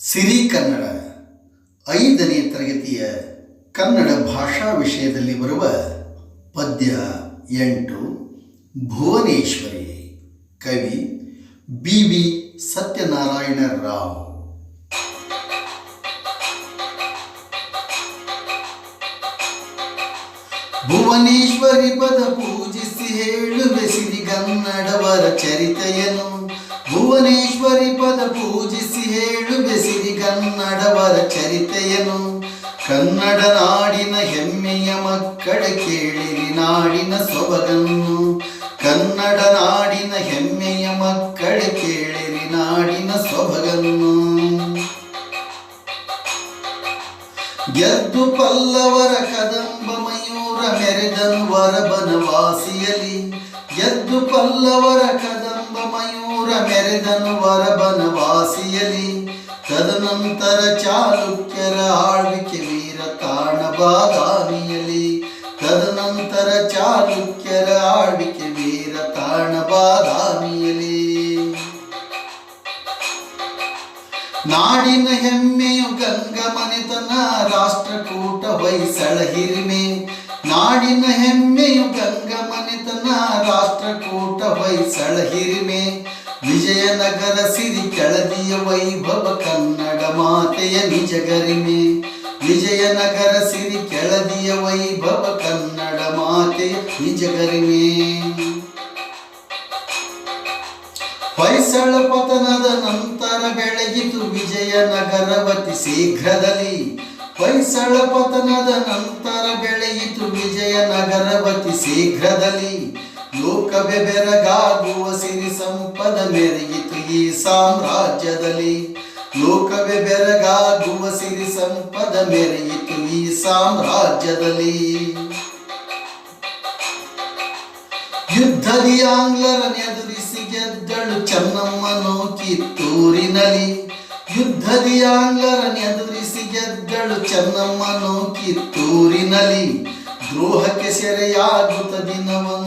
ಸಿರಿ ಕನ್ನಡ, ಐದನೇ ತರಗತಿಯ ಕನ್ನಡ ಭಾಷಾ ವಿಷಯದಲ್ಲಿ ಬರುವ ಪದ್ಯ ಎಂಟು, ಭುವನೇಶ್ವರಿ, ಕವಿ ಬಿ ವಿ ಸತ್ಯನಾರಾಯಣ ರಾವ್. ಭುವನೇಶ್ವರಿ ಪದ ಪೂಜಿಸಿ ಹೇಳುವೆ ಸಿರಿಗನ್ನಡವರ ಚರಿತೆಯನು ಭುವನೇಶ್ವರಿ ಪದ ಹೇಳುವೆ ಸಿರಿಗನ್ನಡವರ ಚರಿತೆಯನು ಕನ್ನಡ ನಾಡಿನ ಹೆಮ್ಮೆಯ ಮಕ್ಕಳ ಕೇಳಿರಿ ನಾಡಿನ ಸೊಬಗನ್ನು. ಕನ್ನಡ ನಾಡಿನ ಹೆಮ್ಮೆಯ ಮಕ್ಕಳ ಕೇಳಿರಿ ನಾಡಿನ ಸೊಬಗನ್ನು. ಗೆದ್ದು ಪಲ್ಲವರ ಕದಂಬ ಮಯೂರ ಮೆರೆದನು ವರಬನವಾಸಿಯಲಿ ಗೆದ್ದು ಪಲ್ಲವರ ಕದಂಬ ಮಯೂರ ಮೆರೆದನು ವರ ಬನವಾಸಿಯಲಿ ತದನಂತರ ಚಾಲುಕ್ಯರ ಆಳ್ವಿಕೆ ವೀರ ತಾಣ ಬಾದಾಮಿಯಲಿ ತದನಂತರ ಚಾಲುಕ್ಯರ ಆಳ್ವಿಕೆ ವೀರ ತಾಣ ಬಾದಾಮಿಯಲಿ ನಾಡಿನ ಹೆಮ್ಮೆಯು ಗಂಗಮನೆತನ ರಾಷ್ಟ್ರಕೂಟ ಹೊಯ್ಸಳ ಹಿರಿಮೆ. ನಾಡಿನ ಹೆಮ್ಮೆಯು ಗಂಗಮನೆತನ ರಾಷ್ಟ್ರಕೂಟ ಹೊಯ್ಸಳ ಹಿರಿಮೆ. ವಿಜಯನಗರ ಸಿರಿ ಕೆಳದಿಯ ವೈಭವ ಕನ್ನಡ ಮಾತೆಯ ನಿಜ ಗರಿಮೆ. ವಿಜಯನಗರ ಸಿರಿ ಕೆಳದಿಯ ವೈಭವ ಕನ್ನಡ ಮಾತೆಯ ನಿಜ ಗರಿಮೆ. ಹೊಯ್ಸಳ ಪತನದ ನಂತರ ಬೆಳಗಿತು ವಿಜಯನಗರವತಿ ಶೀಘ್ರದಲ್ಲಿ. ಹೊಯ್ಸಳ ಪತನದ ನಂತರ ಬೆಳೆಯಿತು ವಿಜಯನಗರವತಿ ಶೀಘ್ರದಲ್ಲಿ. ಲೋಕವೇ ಬೆರಗಾಗುವ ಸಿರಿ ಸಂಪದ ಮೆರೆಯಿತು ಈ ಸಾಮ್ರಾಜ್ಯದಲ್ಲಿ. ಲೋಕವೇ ಬೆರಗಾಗುವ ಸಿರಿ ಸಂಪದ ಮೆರೆಯಿತು ಈ ಸಾಮ್ರಾಜ್ಯದಲ್ಲಿ. ಯುದ್ಧದಿ ಆಂಗ್ಲರನ್ನೆದುರಿಸಿ ಗೆದ್ದಳು ಚೆನ್ನಮ್ಮನು ಕಿತ್ತೂರಿನಲ್ಲಿ. ಯುದ್ಧದಿ ಆಂಗ್ಲರನ್ನೆದುರಿಸಿ ಗೆದ್ದಳು ಚೆನ್ನಮ್ಮನು ಕಿತ್ತೂರಿನಲ್ಲಿ. ದ್ರೋಹಕ್ಕೆ ಸೆರೆಯಾಗುತ್ತ ದಿನವನ್ನು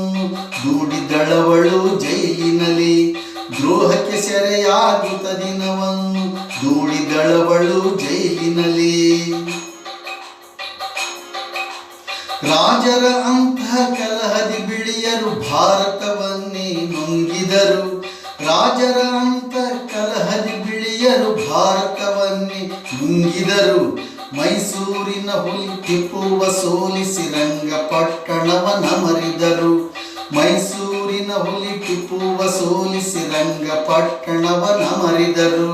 ದೂಡಿದಳವಳು ಜೈಲಿನಲ್ಲಿ. ದ್ರೋಹಕ್ಕೆ ಸೆರೆಯಾಗುತ್ತ ದಿನವನ್ನು ದೂಡಿದಳವಳು ಜೈಲಿನಲ್ಲಿ. ರಾಜರ ಅಂತಹ ಕಲಹದಿ ಬಿಳಿಯರು ಭಾರತವನ್ನೇ ನುಂಗಿದರು. ರಾಜರ ಅಂತ ಕಲಹದಿ ಬಿಳಿಯರು ಭಾರತವನ್ನೇ ನುಂಗಿದರು. ಮೈಸೂರಿನ ಹುಲಿ ಟಿಪ್ಪುವ ಸೋಲಿಸಿ ರಂಗಪಟ್ಟಣವನ ಮರಿದರು. ಮೈಸೂರಿನ ಹುಲಿ ಟಿಪ್ಪುವ ಸೋಲಿಸಿ ರಂಗಪಟ್ಟಣವನ ಮರಿದರು.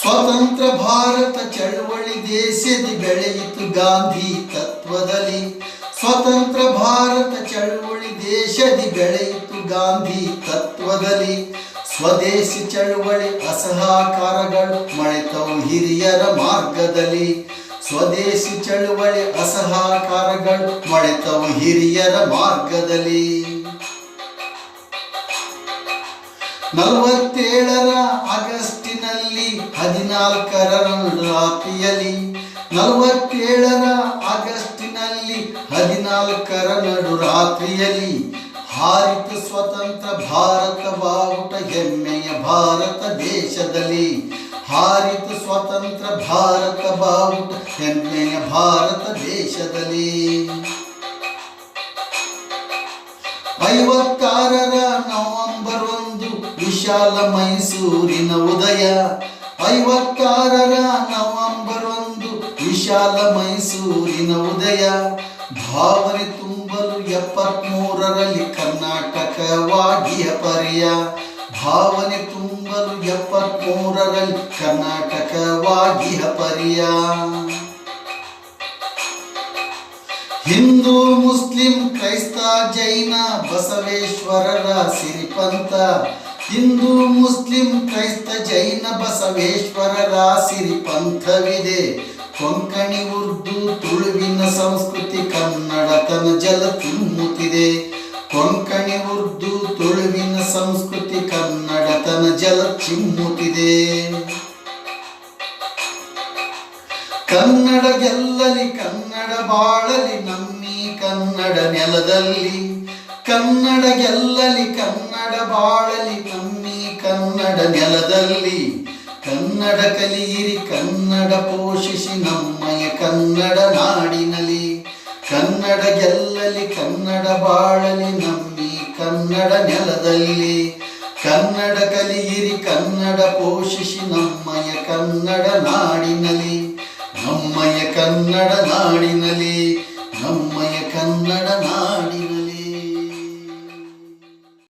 ಸ್ವತಂತ್ರ ಭಾರತ ಚಳವಳಿ ದೇಶದಿ ಬೆಳೆಯಿತು ಗಾಂಧಿ ತತ್ವದಲ್ಲಿ. ಸ್ವತಂತ್ರ ಭಾರತ ಚಳವಳಿ ದೇಶದಿ ಬೆಳೆಯಿತು ಗಾಂಧಿ ತತ್ವದಲ್ಲಿ. ಸ್ವದೇಶಿ ಚಳವಳಿ ಅಸಹಕಾರಗಳು ಮಳೆತವು ಹಿರಿಯರ ಮಾರ್ಗದಲ್ಲಿ. ಸ್ವದೇಶಿ ಚಳುವಳಿ ಅಸಹಕಾರಗಳು ಮೊಳೆತವು ಹಿರಿಯರ ಮಾರ್ಗದಲ್ಲಿ. ನಲವತ್ತೇಳರ ಆಗಸ್ಟಿನಲ್ಲಿ ಹದಿನಾಲ್ಕರ ರಾತ್ರಿಯಲ್ಲಿ ನಲವತ್ತೇಳರ ಆಗಸ್ಟಿನಲ್ಲಿ ಹದಿನಾಲ್ಕರ ನಡು ರಾತ್ರಿಯಲ್ಲಿ ಹಾರಿತು ಸ್ವತಂತ್ರ ಭಾರತ ಬಾವುಟ ಹೆಮ್ಮೆಯ ಭಾರತ ದೇಶದಲ್ಲಿ. ಹಾರಿತು ಸ್ವತಂತ್ರ ಭಾರತ ಬಾವುಟ ಹೆಮ್ಮೆಯ ಭಾರತ ದೇಶದಲ್ಲಿ. ಐವತ್ತಾರರ ನವೆಂಬರ್ ಒಂದು ವಿಶಾಲ ಮೈಸೂರಿನ ಉದಯ. ಐವತ್ತಾರರ ನವೆಂಬರ್ ಒಂದು ವಿಶಾಲ ಮೈಸೂರಿನ ಉದಯ. ಭಾವನೆ ತುಂಬಲು ಎಪ್ಪತ್ಮೂರರಲ್ಲಿ ಕರ್ನಾಟಕವಾಗಿಯ ಪರ್ಯ. ಭಾವನೆ ಭಾವನೆ ತುಂಬಲು ಎಪ್ಪತ್ಮೂರರಲ್ಲಿ ಕರ್ನಾಟಕ ವಾಗಿಹ ಪರಿಯ. ಹಿಂದೂ ಮುಸ್ಲಿಂ ಕ್ರೈಸ್ತ ಜೈನ ಬಸವೇಶ್ವರರ ಸಿರಿಪಂಥ. ಹಿಂದೂ ಮುಸ್ಲಿಂ ಕ್ರೈಸ್ತ ಜೈನ ಬಸವೇಶ್ವರರ ಸಿರಿಪಂಥವಿದೆ. ಕೊಂಕಣಿ, ಉರ್ದು, ತುಳುವಿನ ಸಂಸ್ಕೃತಿ ಕನ್ನಡತನ ಜಲ ತುಂಬುತ್ತಿದೆ. ಕೊಂಕಣಿ ಕನ್ನಡ ಗೆಲ್ಲಲಿ ಕನ್ನಡ ಬಾಳಲಿ, ನಮ್ಮಿ ಕನ್ನಡ ನೆಲದಲ್ಲಿ. ಕನ್ನಡ ಗೆಲ್ಲಲಿ ಕನ್ನಡ ಬಾಳಲಿ, ನಮ್ಮಿ ಕನ್ನಡ ಕನ್ನಡ ನೆಲದಲ್ಲಿ. ಕನ್ನಡ ಕಲಿಯಿರಿ, ಕನ್ನಡ ಪೋಷಿಸಿ ನಮ್ಮಯ ಕನ್ನಡ ನಾಡಿನಲಿ ಕನ್ನಡ ಗೆಲ್ಲಲಿ ಕನ್ನಡ ಬಾಳಲಿ, ನಮ್ಮಿ ಕನ್ನಡ ನೆಲದಲ್ಲಿ. ಕನ್ನಡ ಕಲಿಯಿರಿ, ಕನ್ನಡ ಪೋಷಿಸಿ ನಮ್ಮಯ ಕನ್ನಡ ನಾಡಿನಲಿ ನಮ್ಮಯ ಕನ್ನಡ ನಾಡಿನಲ್ಲಿ ನಮ್ಮಯ ಕನ್ನಡ